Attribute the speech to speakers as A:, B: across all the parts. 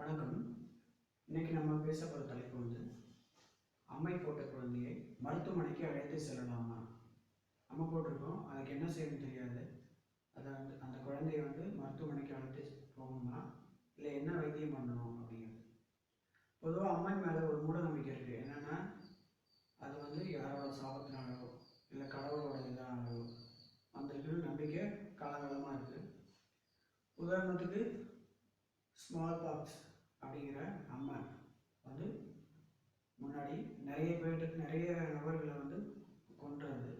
A: வணக்கம். இன்னைக்கு நம்ம பேச போகிற தலைப்பு வந்து அம்மை போட்ட குழந்தையை மருத்துவமனைக்கு அழைத்து செல்லலாமா? அம்மை போட்டிருக்கோம். அதுக்கு என்ன செய்யணும்னு தெரியாது. அதை வந்து அந்த குழந்தைய வந்து மருத்துவமனைக்கு அழைத்து போகணுமா? இல்லை என்ன வைத்தியம் பண்ணணும் அப்படிங்கிறது. பொதுவாக அம்மை மேலே ஒரு மூட நம்பிக்கை இருக்குது என்னென்னா அது வந்து யாரோட சாபத்தினாலோ இல்லை கடவுளோட இதனாலோ வந்திருக்குன்னு நம்பிக்கை காலகாலமாக இருக்குது உதாரணத்துக்கு ஸ்மால் பாக்ஸ் அப்படிங்கிற அம்மை வந்து முன்னாடி நிறைய பேருக்கு நிறைய நபர்களை வந்து கொன்றது.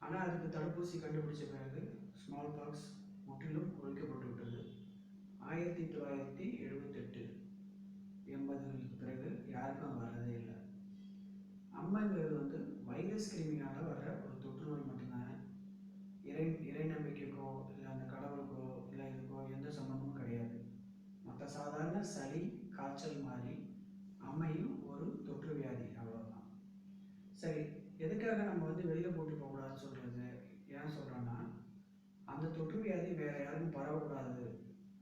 A: ஆனால் அதுக்கு தடுப்பூசி கண்டுபிடிச்ச பிறகு ஸ்மால் பாக்ஸ் முற்றிலும் ஒழிக்கப்பட்டு விட்டது. ஆயிரத்தி தொள்ளாயிரத்தி எழுபத்தெட்டு எண்பதுகளுக்கு பிறகு யாருக்கும் வர்றதே வரதே இல்லை. அம்மைங்கிறது வந்து வைரஸ் கிருமியால் வர்ற ஒரு தொற்று நோய் மட்டும்தானே இறை இறை நம்பிக்கைக்கோ இல்லை அந்த கடவுளுக்கோ இல்லை இதுக்கோ எந்த சம்மந்தமும் கிடையாது மற்ற சாதாரண சளி காய்ச்சல் மாதிரி அம்மையும் ஒரு தொற்று வியாதி அவ்வளோதான் சரி எதுக்காக நம்ம வந்து வெளியில் போட்டு போகக்கூடாதுன்னு சொல்கிறது ஏன் சொல்கிறேன்னா அந்த தொற்று வியாதி வேறு யாருக்கும் பரவக்கூடாது.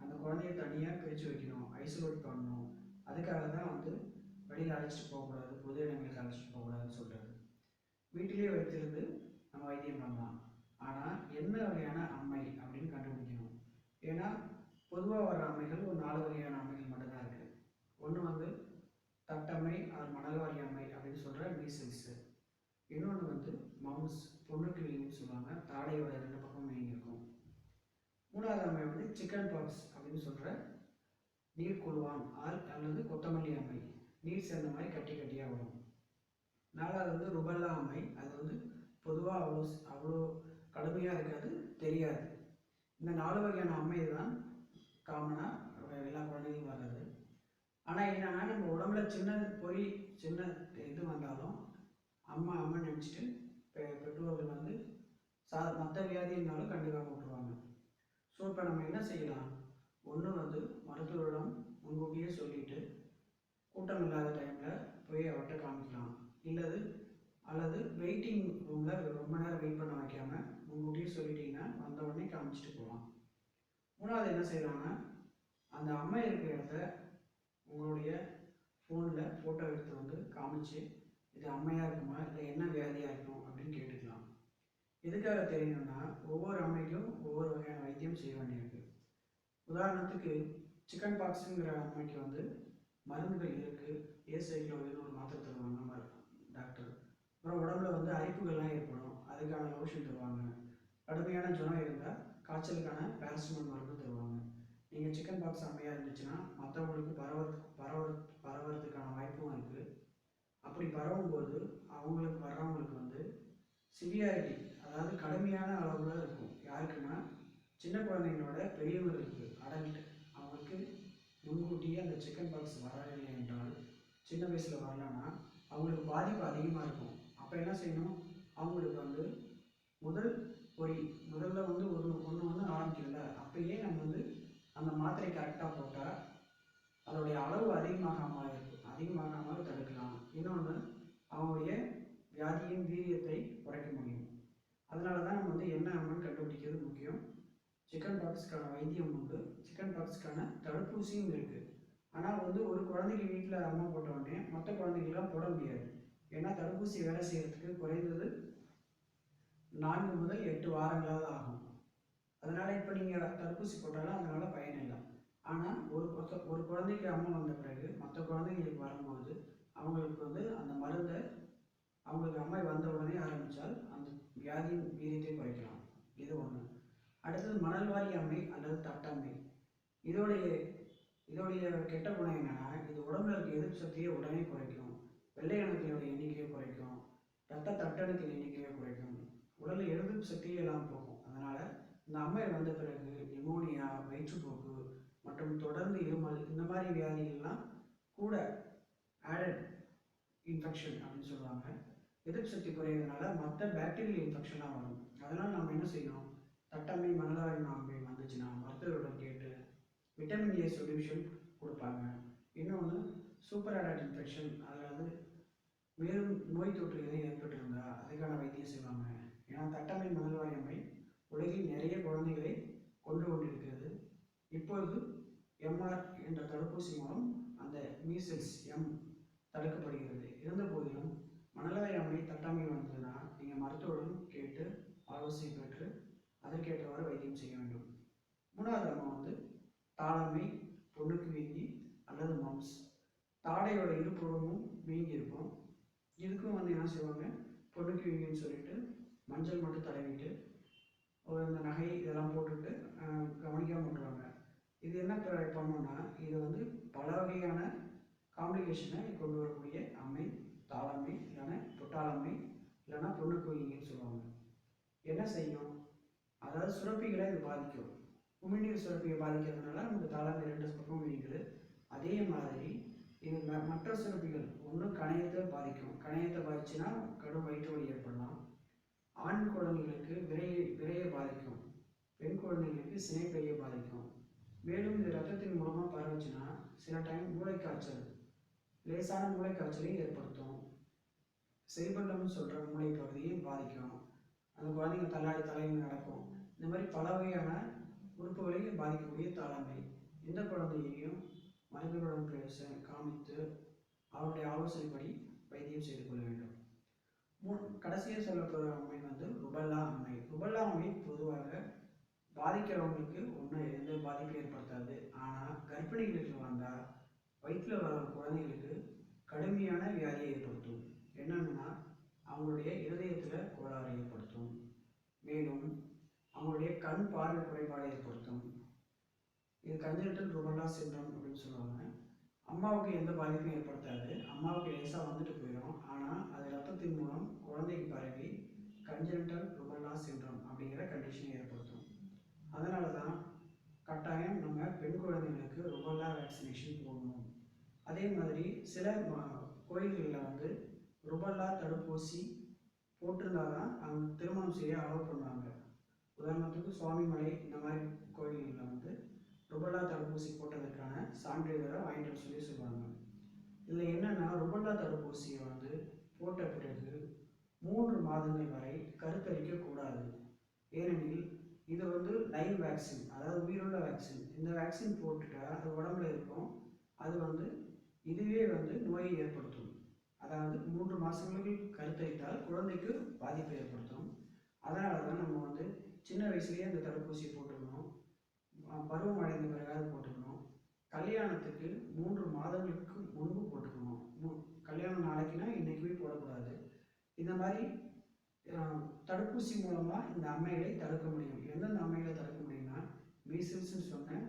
A: அந்த குழந்தைய தனியாக பிரித்து வைக்கணும் ஐசோலேட் பண்ணணும். அதுக்காக தான் வந்து வெளியில் அழைச்சிட்டு போகக்கூடாது பொது இடங்களுக்கு அழைச்சிட்டு போகக்கூடாதுன்னு சொல்கிறாரு வீட்டிலேயே வைத்திருந்து நம்ம வைத்தியம் பண்ணலாம். ஆனால் என்ன வகையான அம்மை அப்படின்னு கண்டுபிடிக்கணும். ஏன்னா பொதுவாக வர அம்மைகள் ஒரு நாலு வகையான அம்மைகள் மட்டும்தான் இருக்குது ஒன்று வந்து தட்டம்மை அது மணல்வாரி அம்மை அப்படின்னு சொல்கிற மீசல்ஸு இன்னொன்று வந்து மவுஸ் பொண்ணுக்கு சொல்லுவாங்க. தாடையோட ரெண்டு மூணாவது அம்மை வந்து சிக்கன் பாக்ஸ் அப்படின்னு சொல்கிற நீர்க்குழுவான் ஆல் அல்லது கொத்தமல்லி அம்மை. நீர் சேர்ந்த மாதிரி கட்டி கட்டியாக வரும் நாலாவது வந்து ருபல்லா அம்மை. அது வந்து பொதுவாக அவ்வளோ அவ்வளோ கடுமையாக இருக்காது தெரியாது. இந்த நாலு வகையான அம்மை தான் காமனாக எல்லா குழந்தைகளும் வர்றது ஆனால் என்னன்னா நம்ம உடம்புல சின்ன பொறி சின்ன இது வந்தாலும் அம்மா அம்மா நினச்சிட்டு பெற்றோர்கள் வந்து சா மற்ற வியாதி இருந்தாலும் கண்டிப்பாக விட்டுருவாங்க ஸோ இப்போ நம்ம என்ன செய்யலாம்? ஒன்று வந்து மருத்துவரிடம் முன்கூட்டியே சொல்லிட்டு கூட்டம் இல்லாத டைமில் போய் அவர்கிட்ட காமிக்கலாம். இல்லது அல்லது வெயிட்டிங் ரூமில் ரொம்ப நேரம் வெயிட் பண்ண வைக்காம முன்கூட்டியே சொல்லிட்டீங்கன்னா வந்த உடனே காமிச்சிட்டு போகலாம் மூணாவது என்ன செய்யலாம்னா அந்த அம்மை இருக்கிற இடத்த உங்களுடைய ஃபோனில் ஃபோட்டோ எடுத்து வந்து காமிச்சு இது அம்மையாக இருக்குமா இல்லை என்ன வியாதியாக இருக்கும் அப்படின்னு கேட்டுக்கலாம். எதுக்காக தெரியணும்னா ஒவ்வொரு அம்மைக்கும் ஒவ்வொரு வகையான வைத்தியம் செய்ய வேண்டியிருக்கு. உதாரணத்துக்கு சிக்கன் பாக்ஸுங்கிற அம்மைக்கு வந்து மருந்துகள் இருக்குது ஏசைக்ளோவின்னு ஒரு மாத்திரை தருவாங்க மரு டாக்டர் அப்புறம் உடம்புல வந்து அரிப்புகள்லாம் ஏற்படும். அதுக்கான லோஷன் தருவாங்க. கடுமையான ஜுரம் இருந்தால் காய்ச்சலுக்கான பேரசிமல் மருந்து தருவாங்க. நீங்கள் சிக்கன் பாக்ஸ் அம்மையாக இருந்துச்சுன்னா மற்றவங்களுக்கு பரவ பரவ பரவறதுக்கான வாய்ப்பும் இருக்குது அப்படி பரவும்போது அவங்களுக்கு வர்றவங்களுக்கு வந்து சிவியாரிட்டி அதாவது கடுமையான அளவில் இருக்கும். யாருக்குன்னா சின்ன குழந்தைங்களோட பெரியவர்களுக்கு அடல்ட் அவங்களுக்கு முன்கூட்டியே அந்த சிக்கன் பாக்ஸ் வரவில்லை என்றால் சின்ன வயசில் வரலன்னா அவங்களுக்கு பாதிப்பு அதிகமாக இருக்கும். அப்போ என்ன செய்யணும்? அவங்களுக்கு வந்து முதல் பொறி முதல்ல வந்து ஒரு ஒன்று ஒன்று ஆரம்பிக்கல அப்பயே நம்ம வந்து அந்த மாத்திரை கரெக்டாக போட்டால் அதோடைய அளவு அதிகமாகாமல் இருக்கும். அதிகமாகாமல் தடுக்கலாம். இன்னொன்று அவங்களுடைய வியாதியின் வீரியத்தை அதனால தான் நம்ம வந்து என்ன அம்மன் கண்டுபிடிக்கிறது முக்கியம். சிக்கன் பாக்ஸ்க்கான வைத்தியம் உண்டு. சிக்கன் பாக்ஸ்க்கான தடுப்பூசியும் இருக்குது ஆனால் வந்து ஒரு குழந்தைக்கு வீட்டில் அம்மா போட்ட மொத்த மற்ற போட முடியாது. ஏன்னா தடுப்பூசி வேலை செய்கிறதுக்கு குறைந்தது நான்கு முதல் எட்டு வாரங்களாவது ஆகும். அதனால் இப்போ நீங்கள் தடுப்பூசி போட்டாலும் அதனால் பயன் இல்லை. ஆனால் ஒரு ஒரு குழந்தைக்கு அம்மா வந்த பிறகு மற்ற குழந்தைங்களுக்கு வரும்போது அவங்களுக்கு வந்து அந்த மருந்தை அவங்களுக்கு அம்மை வந்த உடனே ஆரம்பித்தால் அந்த வியாதியின் வீரியத்தை குறைக்கலாம். இது ஒன்று அடுத்தது மணல்வாரி அம்மை அல்லது தட்டம்மை. இதோடைய இதோடைய கெட்ட குணம் என்னென்னா இது உடம்புல இருக்க எதிர்ப்பு சக்தியை உடனே குறைக்கும். வெள்ளை அணுக்களோட எண்ணிக்கையை குறைக்கும். ரத்த தட்டணுக்கள் எண்ணிக்கையை குறைக்கும். உடலில் எதிர்ப்பு சக்தியை எல்லாம் போகும். அதனால் இந்த அம்மை வந்த பிறகு நிமோனியா வயிற்றுப்போக்கு மற்றும் தொடர்ந்து இருமல் இந்த மாதிரி வியாதிகள்லாம் கூட ஆடட் இன்ஃபெக்ஷன் அப்படின்னு சொல்லுவாங்க. எதிர்ப்பு சக்தி குறையிறதுனால மற்ற பாக்டீரியல் இன்ஃபெக்ஷன்லாம் வரும். அதனால் நம்ம என்ன செய்யணும்? தட்டம்மை மணலாரி அம்மை வந்துச்சுன்னா மருத்துவரிடம் கேட்டு விட்டமின் ஏ சொல்யூஷன் கொடுப்பாங்க. இன்னொன்று சூப்பர் அடாட் இன்ஃபெக்ஷன் அதாவது மேலும் நோய் தொற்று எதுவும் ஏற்பட்டிருந்தா அதுக்கான வைத்தியம் செய்வாங்க. ஏன்னா தட்டம்மை மணல்வாரி அம்மை உலகில் நிறைய குழந்தைகளை கொண்டு கொண்டிருக்கிறது இப்பொழுது எம்ஆர் என்ற தடுப்பூசி தடுப்பூசி மூலம் அந்த மீசல்ஸ் எம் தடுக்கப்படுகிறது. இருந்த போதிலும் மணலாய் அம்மை தட்டாமை வந்ததுன்னா நீங்கள் மருத்துவரிடம் கேட்டு ஆலோசனை பெற்று அதற்கேற்றவாறு வைத்தியம் செய்ய வேண்டும். மூணாவது அம்மா வந்து தாளமை பொண்ணுக்கு வீங்கி அல்லது மம்ஸ். தாடையோட இருபுறமும் வீங்கி இருக்கும் இதுக்கும் வந்து என்ன செய்வாங்க? பொண்ணுக்கு வீங்கின்னு சொல்லிட்டு மஞ்சள் மட்டும் தடவிட்டு இந்த நகை இதெல்லாம் போட்டுட்டு ஆஹ், கவனிக்காம இது என்ன ப- இது வந்து பல வகையான காம்ப்ளிகேஷனை கொண்டு வரக்கூடிய அம்மை வீங்கின்னு சொல்லுவாங்க. என்ன செய்யும்? அதாவது சுரப்பிகளை இது பாதிக்கும். உமிழ்நீர் சுரப்பியை பாதிக்கிறதுனால நமக்கு தாளம்மை ரெண்டு பக்கம் வீங்குது அதே மாதிரி இது ம- மற்ற சுரப்பிகள் ஒன்று கணையத்தை பாதிக்கும். கணையத்தை பாதிச்சுன்னா கடும் வயிற்று வலி ஏற்படலாம். ஆண் குழந்தைகளுக்கு விரையை விரையை பாதிக்கும். பெண் குழந்தைகளுக்கு சினைப்பையை பாதிக்கும். மேலும் இது ரத்தத்தின் மூலமாக பரவுச்சுன்னா சில டைம் மூளைக்காய்ச்சல் லேசான மூளைக்காய்ச்சலையும் ஏற்படுத்தும். செரிபல்லம்னு சொல்கிற மூளை பகுதியை பாதிக்கும் அந்த குழந்தைங்க தள்ளாடி தலையில் நடக்கும். இந்த மாதிரி பல வகையான உறுப்புகளையும் பாதிக்கக்கூடிய தலைமை இந்த குழந்தையையும் மருந்துகளுடன் பேச காமித்து அவருடைய ஆலோசனைப்படி வைத்தியம் செய்து கொள்ள வேண்டும். மூ கடைசியாக சொல்லப்படுற அம்மை வந்து ருபல்லா அம்மை. ருபல்லா அம்மை பொதுவாக பாதிக்கிறவங்களுக்கு ஒன்றும் எந்த பாதிப்பும் ஏற்படுத்தாது. ஆனால் கர்ப்பிணிகளுக்கு வந்தால் வயிற்றில் வர குழந்தைகளுக்கு கடுமையான வியாதியை ஏற்படுத்தும். என்னன்னா அவங்களுடைய இருதயத்தில் கோளாறு ஏற்படுத்தும் மேலும் அவங்களுடைய கண் பார்வை குறைபாடு ஏற்படுத்தும். இது கன்ஜென்டல் ருபல்லா சின்ரம் அப்படின்னு சொல்லுவாங்க. அம்மாவுக்கு எந்த பாதிப்பும் ஏற்படுத்தாது. அம்மாவுக்கு லேசாக வந்துட்டு போயிடும் ஆனால் அது ரத்தத்தின் மூலம் குழந்தைக்கு பரவி கன்ஜென்டல் ருபல்லா சின்ரம் அப்படிங்கிற கண்டிஷனை ஏற்படுத்தும். அதனால தான் கட்டாயம் நம்ம பெண் குழந்தைகளுக்கு ருபல்லா வேக்சினேஷன் போடணும். அதே மாதிரி சில கோயில்களில் வந்து ருபல்லா தடுப்பூசி போட்டிருந்தா தான் அவங்க திருமணம் செய்ய அலோவ் பண்ணுவாங்க உதாரணத்துக்கு சுவாமிமலை இந்த மாதிரி கோயில்களில் வந்து ருபல்லா தடுப்பூசி போட்டதற்கான சான்றிதழை வாங்கிட்டு வர சொல்லி சொல்லுவாங்க. இதில் என்னென்னா ருபல்லா தடுப்பூசியை வந்து போட்ட பிறகு மூன்று மாதங்கள் வரை கருத்தரிக்க கூடாது. ஏனெனில் இது வந்து லைவ் வேக்சின் அதாவது உயிருள்ள வேக்சின். இந்த வேக்சின் போட்டுட்டா அது உடம்புல இருக்கும். அது வந்து இதுவே வந்து நோயை ஏற்படுத்தும். அதாவது மூன்று மாதங்களுக்கு கருத்தரித்தால் குழந்தைக்கு பாதிப்பை ஏற்படுத்தும். அதனால தான் நம்ம வந்து சின்ன வயசுலேயே அந்த தடுப்பூசி போட்டுக்கணும். பருவம் அடைந்த பிறகாவது போட்டுக்கணும். கல்யாணத்துக்கு மூன்று மாதங்களுக்கு முன்பு போட்டுக்கணும். மு- கல்யாணம் நாளைக்குன்னா இன்றைக்குமே போடக்கூடாது. இந்த மாதிரி தடுப்பூசி மூலமாக இந்த அம்மைகளை தடுக்க முடியும். எந்தெந்த அம்மைகளை தடுக்க முடியும்னா மீசில்ஸ்னு சொன்ன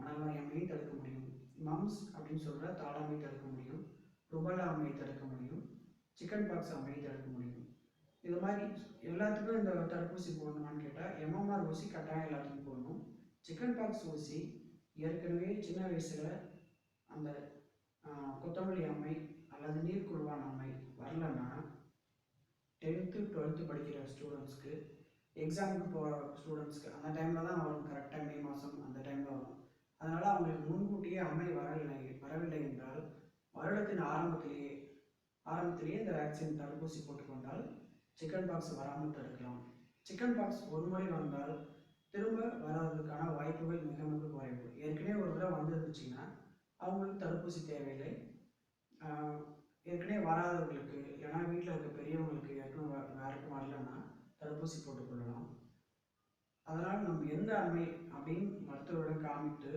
A: மணவாய் அம்மையை தடுக்க முடியும். மம்ஸ் அப்படின்னு சொல்கிற தாளாமை தடுக்க முடியும். ருபலா அம்மையை தடுக்க முடியும் சிக்கன் பாக்ஸ் அம்மையை தடுக்க முடியும். இது மாதிரி எல்லாத்துக்கும் இந்த தடுப்பூசி போடணுமான்னு கேட்டால் எம்எம்ஆர் ஊசி கட்டாயம் எல்லாத்துக்கும் போடணும். சிக்கன் பாக்ஸ் ஊசி ஏற்கனவே சின்ன வயசில் அந்த கொத்தமல்லி அம்மை அல்லது நீர்க்குழுவான் அம்மை வரலன்னா டென்த்து டுவெல்த்து படிக்கிற ஸ்டூடெண்ட்ஸ்க்கு எக்ஸாமுக்கு போகிற ஸ்டூடெண்ட்ஸ்க்கு அந்த டைமில் தான் வரும் கரெக்டாக மே மாதம் அந்த டைமில் வரும். அதனால் அவங்களுக்கு முன்கூட்டியே அம்மை வர வருடத்தின் ஆரம்பத்திலேயே ஆரம்பத்திலேயே இந்த வேக்சின் தடுப்பூசி போட்டுக்கொண்டால் சிக்கன் பாக்ஸ் வராமல் தடுக்கலாம். சிக்கன் பாக்ஸ் ஒரு முறை வந்தால் திரும்ப வராததுக்கான வாய்ப்புகள் மிக மிக குறைவு. ஏற்கனவே ஒரு தடவை வந்துருந்துச்சுன்னா அவங்களுக்கு தடுப்பூசி தேவையில்லை. ஏற்கனவே வராதவங்களுக்கு ஏன்னா வீட்டில் இருக்க பெரியவங்களுக்கு யாருக்கும் யாருக்கும் வரலன்னா தடுப்பூசி போட்டுக்கொள்ளலாம் அதனால் நம்ம எந்த அமை அப்படின்னு மருத்துவரிடம் காமித்து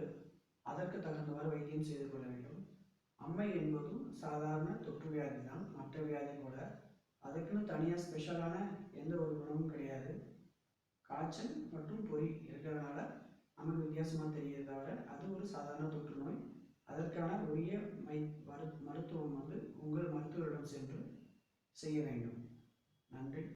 A: அதற்கு தகுந்தவாறு வைத்தியம் செய்து கொள்ள வேண்டும். அம்மை என்பதும் சாதாரண தொற்று வியாதி தான். மற்ற வியாதி கூட. அதுக்குன்னு தனியாக ஸ்பெஷலான எந்த ஒரு குணமும் கிடையாது. காய்ச்சல் மற்றும் பொறி இருக்கிறதுனால நமக்கு வித்தியாசமாக தெரியுது தவிர அது ஒரு சாதாரண தொற்று நோய். அதற்கான உரிய மை மரு மருத்துவம் வந்து உங்கள் மருத்துவரிடம் சென்று செய்ய வேண்டும். நன்றி.